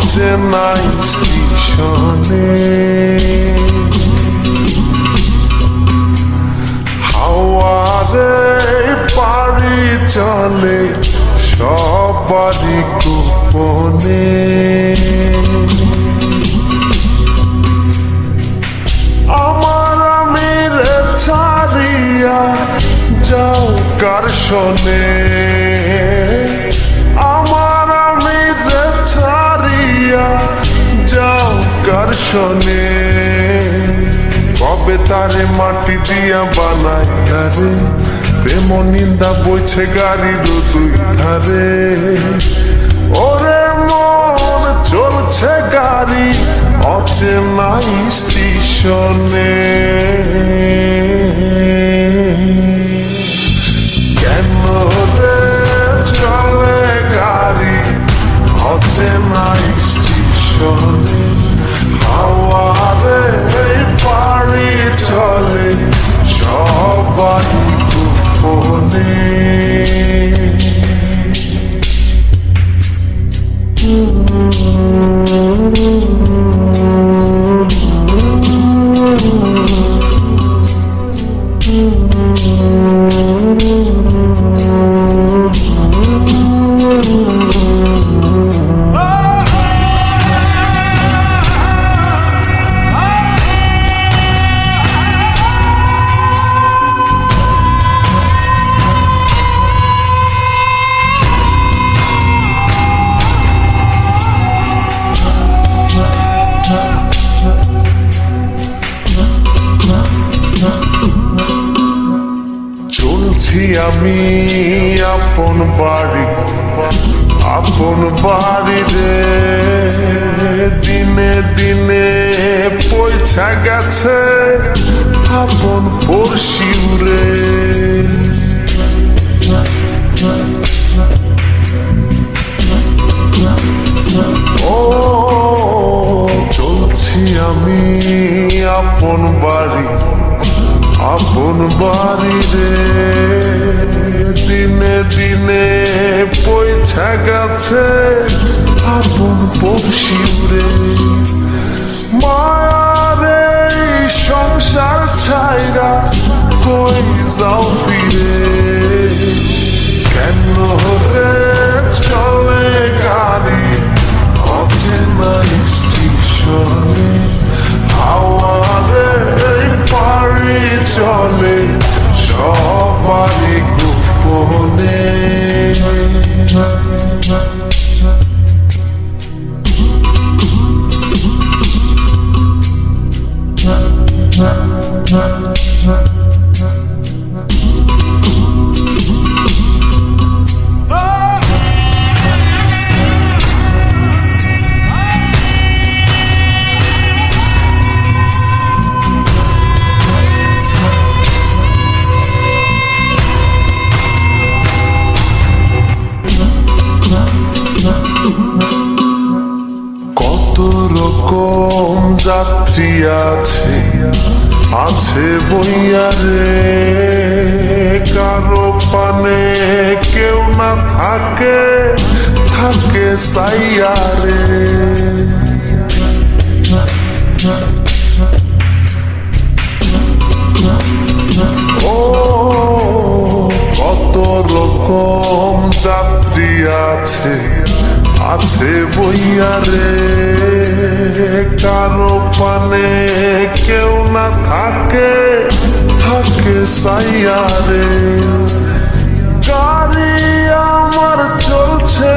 অচেনা স্টেশনে। হাওয়ারে পাড়ি চলে সবারই গোপনে। আমার আমির ছাড়িয়া যাও কার শোনে শোনে কবে তারে মাটি দিয়া বানাই রে প্রেম নিন্দা বইছে গাড়ির দুই ধারে ওরে মন Thank you. চলছি আমি আপন বাড়ি আপন বাড়ি রে দিনে দিনে পয়সা গেছে, আপন পড়শিউ রে ও, চলছি আমি আপন বাড়ি আপন বাড়ি রে, দিনে দিনে পয়সা গেছে আপন পড়শিউ রে। মায়ারে সংসার ছাইরা কই যাও ফিরে? চলে সবারই গোপনে। কত যাত্রী আছে আছে বইয়ারে কারও পানে কেউ না থাকে থাকে সাইয়ারে ও, কত রকম যাত্রী আছে আছে বইয়ারে কারও পানে কেউ না থাকে থাকে সাইয়ারে গাড়ি আমার চলছে